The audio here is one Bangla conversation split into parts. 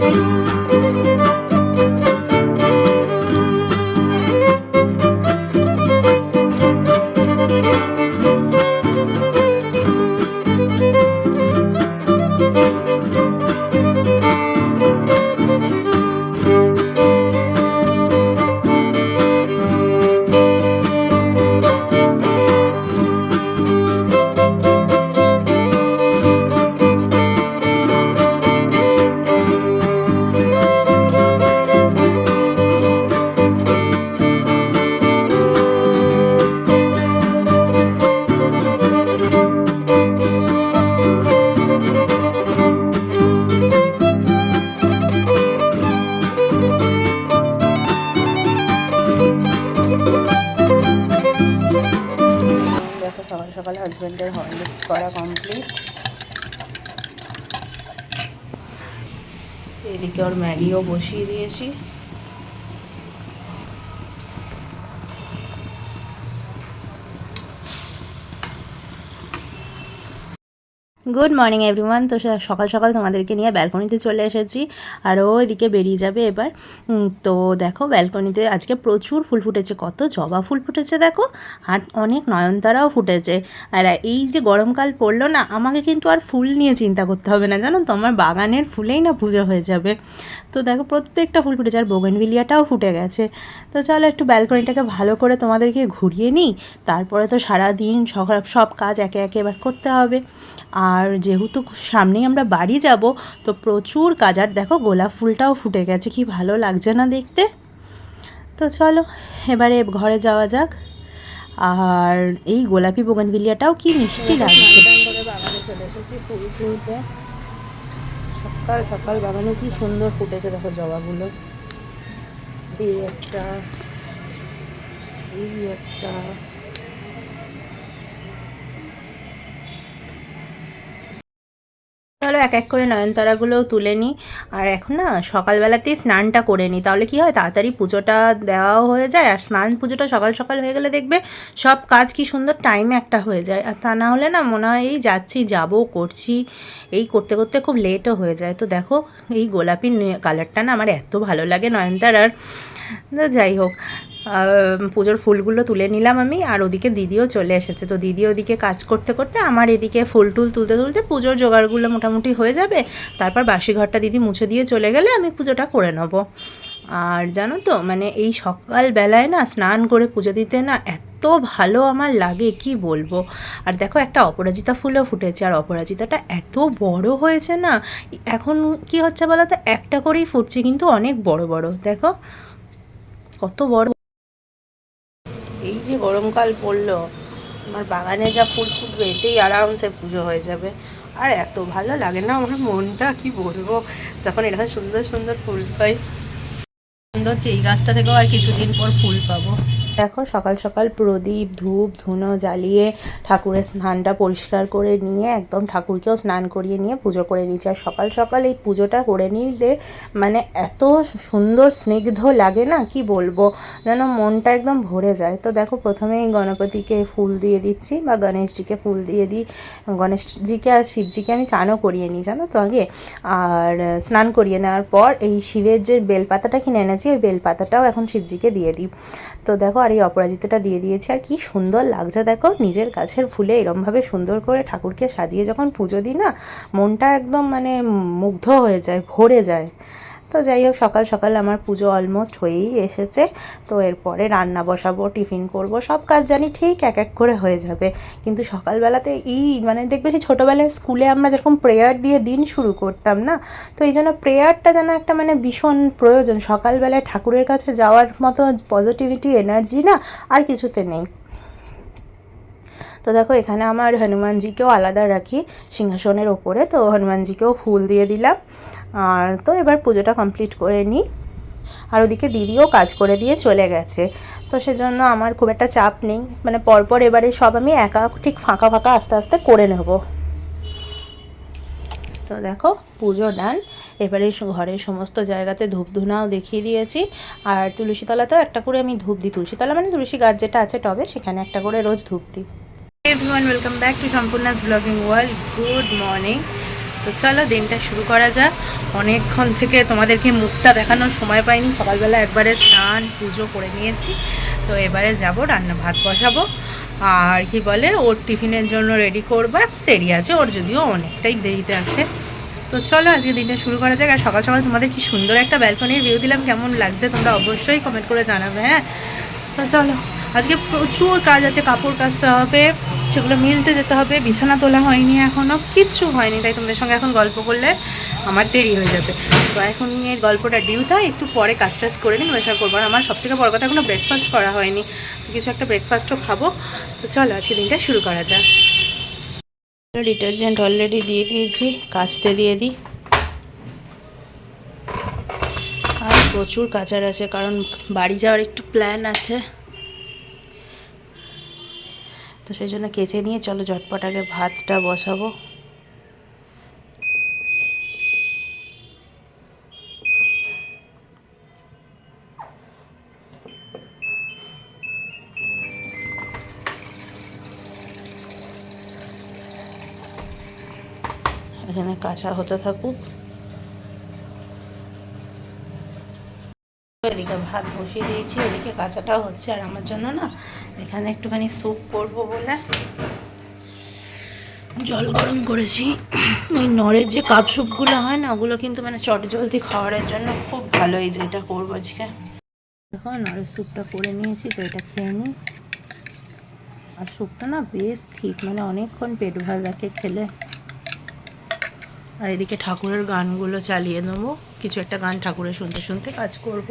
দেখো সকাল হাজব্যান্ডের হরলিক্স করা কমপ্লিট এদিকে ওর ম্যাগিও বসিয়ে দিয়েছি। গুড মর্নিং এভরিওয়ান তো সকাল সকাল তোমাদেরকে নিয়ে ব্যালকনিতে চলে এসেছি। আর ও এদিকে বেরিয়ে যাবে এবার। তো দেখো ব্যালকনিতে আজকে প্রচুর ফুল ফুটেছে। কত জবা ফুল ফুটেছে দেখো। আর অনেক নয়নতারাও ফুটেছে। আর এই যে গরমকাল পড়ল না, আমাকে কিন্তু আর ফুল নিয়ে চিন্তা করতে হবে না। জানো তো, আমার বাগানের ফুলেই না পুজো হয়ে যাবে। তো দেখো, প্রত্যেকটা ফুল ফুটেছে। আর বোগেনভিলিয়াটাও ফুটে গেছে। তো চলো একটু ব্যালকনিটাকে ভালো করে তোমাদেরকে ঘুরিয়ে নিই। তারপরে তো সারা দিন সকাল সব কাজ একে একে এবার করতে হবে। আর যেহেতু সামনেই আমরা বাড়ি যাব, তো প্রচুর কাজ আর দেখো, গোলাপ ফুলটাও ফুটে গেছে, কি ভালো লাগছে না দেখতে? তো চলো, এবারে ঘরে যাওয়া যাক। আর এই গোলাপি বোগানভিলিয়াটাও কি মিষ্টি লাগছে। বাগানে চলে এসেছি ফুল তুলতে সকাল সকাল বাগানে কি সুন্দর ফুটেছে, দেখো জবাগুলো। এই একটা এই একটা। এক এক করে নয়নতারাগুলোও তুলে নিই। আর এখন না, সকালবেলাতেই স্নানটা করে নিই। তাহলে কি হয়, তাড়াতাড়ি পুজোটা দেওয়াও হয়ে যায়, আর স্নান পুজোটা সকাল সকাল হয়ে গেলে দেখবে সব কাজ কি সুন্দর টাইমে একটা হয়ে যায়। আর তা না হলে না, মনে হয় এই যাচ্ছি, যাব, করছি, এই করতে করতে খুব লেটও হয়ে যায়। তো দেখো, এই গোলাপি কালারটা না আমার এত ভালো লাগে নয়নতারার। যাই হোক পুজোর ফুলগুলো তুলে নিলাম আমি, আর ওদিকে দিদিও চলে এসেছে। তো দিদি ওদিকে কাজ করতে করতে আমার এদিকে ফুল টুল তুলতে তুলতে পুজোর জোগাড়গুলো মোটামুটি হয়ে যাবে। তারপর বাসি ঘরটা দিদি মুছে দিয়ে চলে গেলে আমি পুজোটা করে নেব। আর জানো তো মানে এই সকালবেলায় না স্নান করে পুজো দিতে না এত ভালো আমার লাগে, কি বলব? আর দেখো একটা অপরাজিতা ফুলও ফুটেছে, আর অপরাজিতাটা এত বড় হয়েছে না, এখন কি হচ্ছে বলো তো একটা করেই ফুটছে, কিন্তু অনেক বড় বড়। দেখো, কত বড় যে গরমকাল পড়ল, আমার বাগানে যা ফুল ফুটবে এতেই আরামসে পুজো হয়ে যাবে। আর এত ভালো লাগে না আমার মনটা, কি বলব? যখন এরকম সুন্দর সুন্দর ফুল পাই, সুন্দর হচ্ছে এই গাছটা থেকেও আর কিছুদিন পর ফুল পাবো। দেখো, সকাল সকাল প্রদীপ, ধূপ, ধুনো জ্বালিয়ে ঠাকুরের স্নানটা পরিষ্কার করে নিয়ে একদম ঠাকুরকেও স্নান করিয়ে নিয়ে পুজো করে নিচ্ছি। আর সকাল সকাল এই পুজোটা করে নিলে মানে এত সুন্দর স্নিগ্ধ লাগে না? কি বলব? যেন মনটা একদম ভরে যায়। তো দেখো, প্রথমেই গণপতিকে ফুল দিয়ে দিচ্ছি বা গণেশজিকে ফুল দিয়ে দিই। গণেশজিকে আর শিবজিকে আমি চানও করিয়ে নিই, জানো তো আগে। আর স্নান করিয়ে নেওয়ার পর এই শিবের যে বেলপাতাটা কিনে এনেছি, ওই বেলপাতাটাও এখন শিবজিকে দিয়ে দিই। তো দেখো, আর এই অপরাজিতাটা দিয়ে দিয়েছি, আর কি সুন্দর লাগছে। দেখো, নিজের গাছের ফুলে এরমভাবে সুন্দর করে ঠাকুরকে সাজিয়ে যখন পুজো দিই না, মনটা একদম মানে মুগ্ধ হয়ে যায়, ভরে যায়। তো যাই হোক, সকাল সকাল আমার পুজো অলমোস্ট হয়েই এসেছে। তো এরপরে রান্না বসাবো, টিফিন করব, সব কাজ জানি ঠিক এক এক করে হয়ে যাবে। কিন্তু সকালবেলাতে এই মানে দেখবে যে ছোটোবেলায় স্কুলে আমরা যেরকম প্রেয়ার দিয়ে দিন শুরু করতাম না, তো এই জন্য প্রেয়ারটা যেন একটা মানে ভীষণ প্রয়োজন। সকালবেলায় ঠাকুরের কাছে যাওয়ার মতো পজিটিভিটি এনার্জি না আর কিছুতে নেই। তো দেখো, এখানে আমার হনুমানজিকেও আলাদা রাখি সিংহাসনের ওপরে। তো হনুমানজিকেও ফুল দিয়ে দিলাম। আর তো এবার পুজোটা কমপ্লিট করে নিই। আর ওদিকে দিদিও কাজ করে দিয়ে চলে গেছে। তো সেজন্য আমার খুব একটা চাপ নেই। মানে পরপর এবারে সব আমি একা ঠিক ফাঁকা ফাঁকা আস্তে আস্তে করে নেব। তো দেখো, পুজো ডান। এবারে ঘরের সমস্ত জায়গাতে ধূপ ধুনাও দেখিয়ে দিয়েছি। আর তুলসীতলাতেও একটা করে আমি ধূপ দিই। তুলসীতলা মানে তুলসী গাছ যেটা আছে টবে, সেখানে একটা করে রোজ ধূপ দিই। Everyone welcome back to Sampurna's blogging world good morning তো চলো, দিনটা শুরু করা যাক। অনেকক্ষণ থেকে তোমাদেরকে মুখটা দেখানোর সময় পাইনি। সকালবেলা একবারে স্নান, পুজো করে নিয়েছি। তো এবারে যাব, রান্না ভাত বসাবো। আর কি বলে, ওর টিফিনের জন্য রেডি করব। দেরি আছে, ওর যদিও অনেকটাই দেরিতে আছে। তো চলো, আজকে দিনটা শুরু করা যাক। আর সকাল সকাল তোমাদের কি সুন্দর একটা ব্যালকনির ভিউ দিলাম। কেমন লাগছে তোমরা অবশ্যই কমেন্ট করে জানাবে হ্যাঁ? তো চলো। আজকে প্রচুর কাজ আছে, কাপড় কাচতে হবে, সেগুলো মিলতে যেতে হবে, বিছানা তোলা হয়নি এখনও কিচ্ছু হয়নি। তাই তোমাদের সঙ্গে এখন গল্প করলে আমার দেরি হয়ে যাবে। তো এখন নিয়ে গল্পটা ডিউ তাই একটু পরে কাজ টাজ করে নিই সঙ্গে করব। আর আমার সবথেকে বড় কথা এখনও ব্রেকফাস্ট করা হয়নি। তো কিছু একটা ব্রেকফাস্টও খাব। তো চলো, আজকে দিনটা শুরু করা যাক। ডিটারজেন্ট অলরেডি দিয়ে দিয়েছি, কাচতে দিয়ে দিই। আর প্রচুর কাচার আছে, কারণ বাড়ি যাওয়ার একটু প্ল্যান আছে। তো সেই জন্য কেচে নিয়ে চলো ঝটপট আগে ভাতটা বসাবো। এখানে কাঁচা হতে থাকুক। এদিকে ভাত বসিয়ে দিয়েছি ওদিকে কাঁচাটাও হচ্ছে আর আমার জন্য না এখানে একটুখানি স্যুপ করব বলে জল গরম করেছি। এই নরের যে কাপ স্যুপগুলো হয় না, ওগুলো কিন্তু মানে চট জলদি খাওয়ারের জন্য খুব ভালো এই যে এটা করব আজকে। দেখো নরের স্যুপটা করে নিয়েছি, তো এটা খেয়ে নিই। আর স্যুপটা না বেশ ঠিক মানে অনেকক্ষণ পেট ভার রাখে খেলে। আর এদিকে ঠাকুরের গানগুলো চালিয়ে নেব, কিছু একটা গান ঠাকুরের শুনতে শুনতে কাজ করব।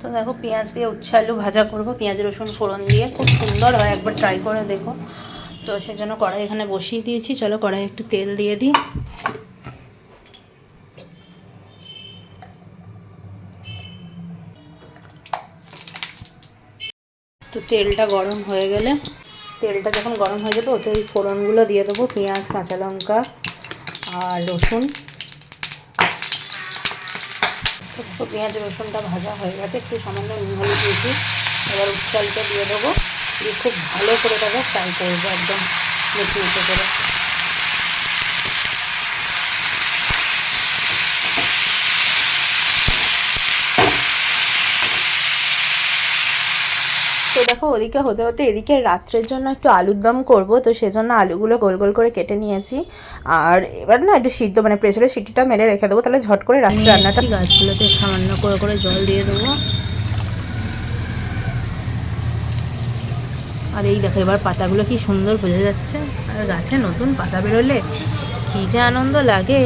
তো দেখো পেঁয়াজ দিয়ে উচ্ছে আলু ভাজা করব। পেঁয়াজ, রসুন, ফোড়ন দিয়ে খুব সুন্দর হয়, একবার ট্রাই করে দেখো। তো সেজন্য কড়াই এখানে বসিয়ে দিয়েছি। চলো কড়াই একটু তেল দিয়ে দিই। তো তেলটা গরম হয়ে গেলে, তেলটা যখন গরম হয়ে যাবে, ওতে এই ফোড়নগুলো দিয়ে দেবো। পেঁয়াজ, কাঁচা লঙ্কা আর রসুন। তো পেঁয়াজ রসুনটা ভাজা হয়ে গেছে, একটু সামান্য নুন হলুদ দিয়েছি এবার উচ্চালটা দিয়ে দেবো। দিয়ে খুব ভালো করে তাকে ফ্রাই করব একদম মেখে উঠে করে। তো দেখো ওদিকে হতে হতে এদিকে রাত্রের জন্য একটু আলুর দম করব তো সেজন্য আলুগুলো গোল গোল করে কেটে নিয়েছি। আর এবার না একটু সিদ্ধ মানে প্রেসারের সিটিটা মেরে রেখে দেবো তাহলে ঝট করে রাত্রে রান্নাটা গাছগুলোতে সামান্য করে করে জল দিয়ে দেবো। আর এই দেখো এবার পাতাগুলো কি সুন্দর বোঝা যাচ্ছে। আর গাছে নতুন পাতা বেরোলে কী যে আনন্দ লাগে।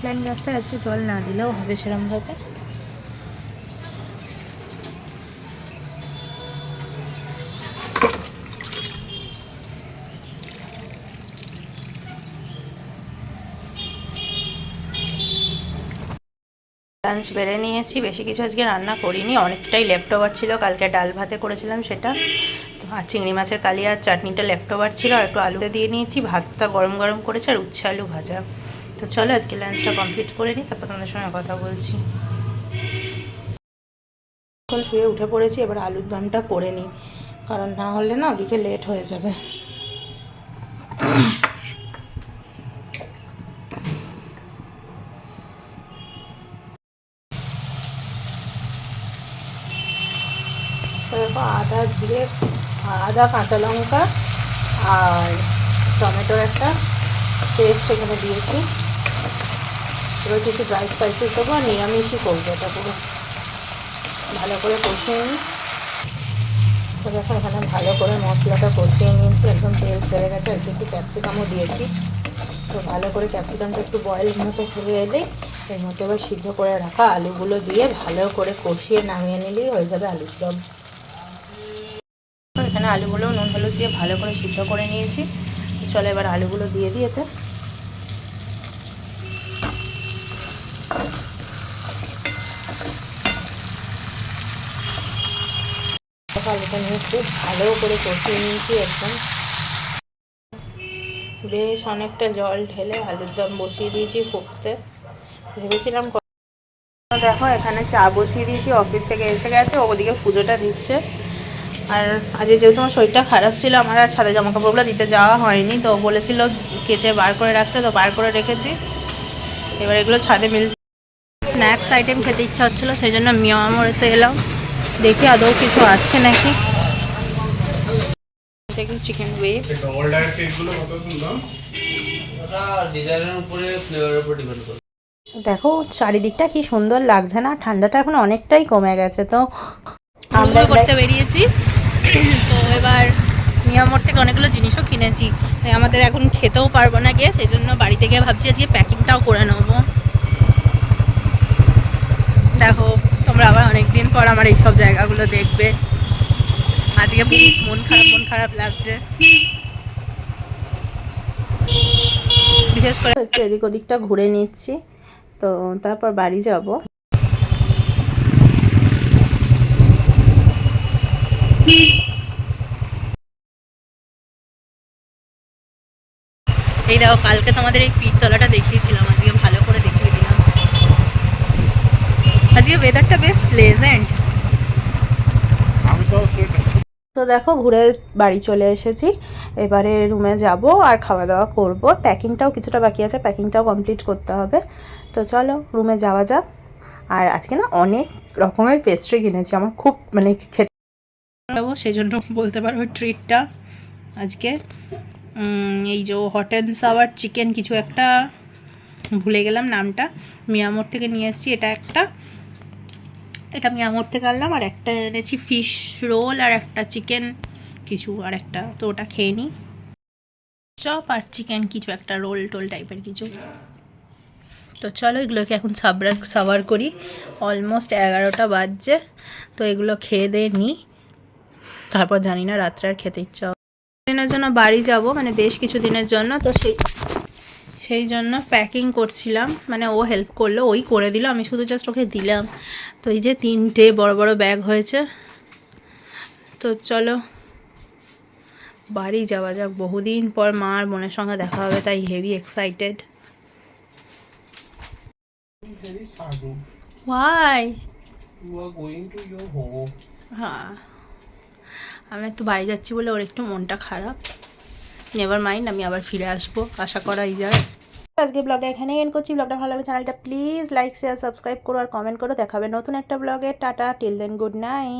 প্ল্যান্ট গাছটা আজকে জল না দিলেও হবে সেরমভাবে। লাঞ্চ বেড়ে নিয়েছি, বেশি কিছু আজকে রান্না করিনি, অনেকটাই লেফট ওভার ছিল, কালকে ডাল ভাতে করেছিলাম সেটা। তো আর চিংড়ি মাছের কালিয়ার চাটনিটা লেফট ওভার ছিল, আর একটু আলুতে দিয়ে নিয়েছি, ভাতটা গরম গরম করেছে, আর উচ্ছে আলু ভাজা। তো চলো আজকে লাঞ্চটা কমপ্লিট করে নিই, তারপর তোমাদের সঙ্গে কথা বলছি। এখন শুয়ে উঠে পড়েছি, এবার আলুর দমটা করে নিই, কারণ না হলে না ওদিকে লেট হয়ে যাবে। আদা দিয়ে, আদা, কাঁচা লঙ্কা আর টমেটোর একটা পেস্ট এখানে দিয়েছি। এবার কিছু ড্রাই স্পাইসেস দেবো আর নিরামিষই করব এটা পুরো ভালো করে কষিয়ে নিই। তো দেখো, এখানে ভালো করে মশলাটা কষিয়ে নিয়েছি। একদম তেল ছেড়ে গেছে, আর একটু ক্যাপসিকামও দিয়েছি। তো ভালো করে ক্যাপসিকামটা একটু বয়েল মতো হয়ে এলেই এর মধ্যে এবার সিদ্ধ করে রাখা আলুগুলো দিয়ে ভালো করে কষিয়ে নামিয়ে নিলেই হয়ে যাবে আলুর দম। এখানে আলুগুলো নুন হলুদ দিয়ে ভালো করে সিদ্ধ করে নিয়েছি। চলো এবার আলুগুলো দিয়ে দিই এতে। আলুটা নিয়ে খুব ভালো করে কষিয়ে নিয়েছি একদম। বেশ অনেকটা জল ঢেলে আলুর দম বসিয়ে দিয়েছি ফুটতে। ভেবেছিলাম দেখো, এখানে চা বসিয়ে দিয়েছি, অফিস থেকে এসে গেছে ওদিকে পুজোটা দিচ্ছে। আর আজকে যেহেতু আমার শরীরটা খারাপ ছিল, আমার আর ছাদে জামা কাপড়গুলো দিতে যাওয়া হয়নি, তো বলেছিল কেচে বার করে রাখতে, তো বার করে রেখেছি। এবার এগুলো ছাদে মিল স্ন্যাক্স আইটেম খেতে ইচ্ছা হচ্ছিল, সেই জন্য মিয়া মিয়ামরেতে এলাম। দেখি আদৌ কিছু আছে নাকি। দেখি চিকেন ওয়েভ ডবল ডায়েট কেকগুলো কত দাম ওটা ডিজাইনের উপরে ফ্লেভারের উপর ডিপেন্ড করে। দেখো চারিদিকটা কি সুন্দর লাগছে না ঠান্ডাটা এখন অনেকটাই কমে গেছে তো। আমরা করতে বেরিয়েছি। তো এবার মিয়ামোর থেকে অনেকগুলো জিনিসও কিনেছি। তাই আমাদের এখন খেতেও পারব না গিয়ে সেই জন্য বাড়ি থেকে ভাবছি যে প্যাকিংটাও করে নেব। দেখো তোমরা আবার অনেকদিন পর আমার এইসব জায়গাগুলো দেখবে। আজকে মন খারাপ মন খারাপ লাগছে। বিশেষ করে একটু এদিক ওদিকটা ঘুরে নিচ্ছি। তো তারপর বাড়ি যাব। এই দেখো, কালকে তোমাদের এই পিঠতলাটা দেখিয়েছিলাম, আজকে ভালো করে দেখিয়ে দিলাম আজকে ওয়েদারটা বেশ প্লেজেন্ট আমি তো দেখো ঘুরে বাড়ি চলে এসেছি। এবারে রুমে যাব আর খাওয়া দাওয়া করব। প্যাকিংটাও কিছুটা বাকি আছে প্যাকিংটাও কমপ্লিট করতে হবে। তো চলো রুমে যাওয়া যাক। আর আজকে না অনেক রকমের পেস্ট্রি কিনেছি আমার খুব মানে খেতে যাব সেই জন্য বলতে পারব ট্রিটটা আজকে এই যে হট অ্যান্ড সাওয়ার চিকেন কিছু একটা ভুলে গেলাম নামটা। মিয়ামোর থেকে নিয়ে এসেছি এটা একটা। এটা আমি আমর থেকে আনলাম, আর একটা এনেছি ফিশ রোল আর একটা চিকেন কিছু আর একটা, তো ওটা খেয়ে নিই চপ আর চিকেন কিছু, একটা রোল টোল টাইপের কিছু। তো চলো এগুলোকে এখন সাবরা, সাবার করি। অলমোস্ট এগারোটা বাজছে, তো এগুলো খেয়ে দিয়ে নিই তারপর জানি না রাত্রে আর খেতে ইচ্ছা দিনের জন্য বাড়ি যাব মানে বেশ কিছু দিনের জন্য, তো সেই সেই জন্য প্যাকিং করছিলাম। মানে ও হেল্প করল ওই করে দিল। আমি শুধু জাস্ট ওকে দিলাম। তো এই যে তিনটে বড় বড় ব্যাগ হয়েছে। তো চলো বাড়ি যাওয়া যাক। বহুদিন পর মা আর বোনের সঙ্গে দেখা হবে তাই হেভি এক্সাইটেড ওয়াই. হ্যাঁ। আমি একটু বাড়ি যাচ্ছি বলে ওর একটু মনটা খারাপ। নেভার মাইন্ড আমি আবার ফিরে আসব। আশা করাই যায়। আজকে ব্লগটা এখানে এন্ড করছি। ব্লগটা ভালো লাগলে চ্যানেলটা প্লিজ লাইক শেয়ার সাবস্ক্রাইব করো আর কমেন্ট করো। দেখাবে নতুন একটা ব্লগে tata till then good night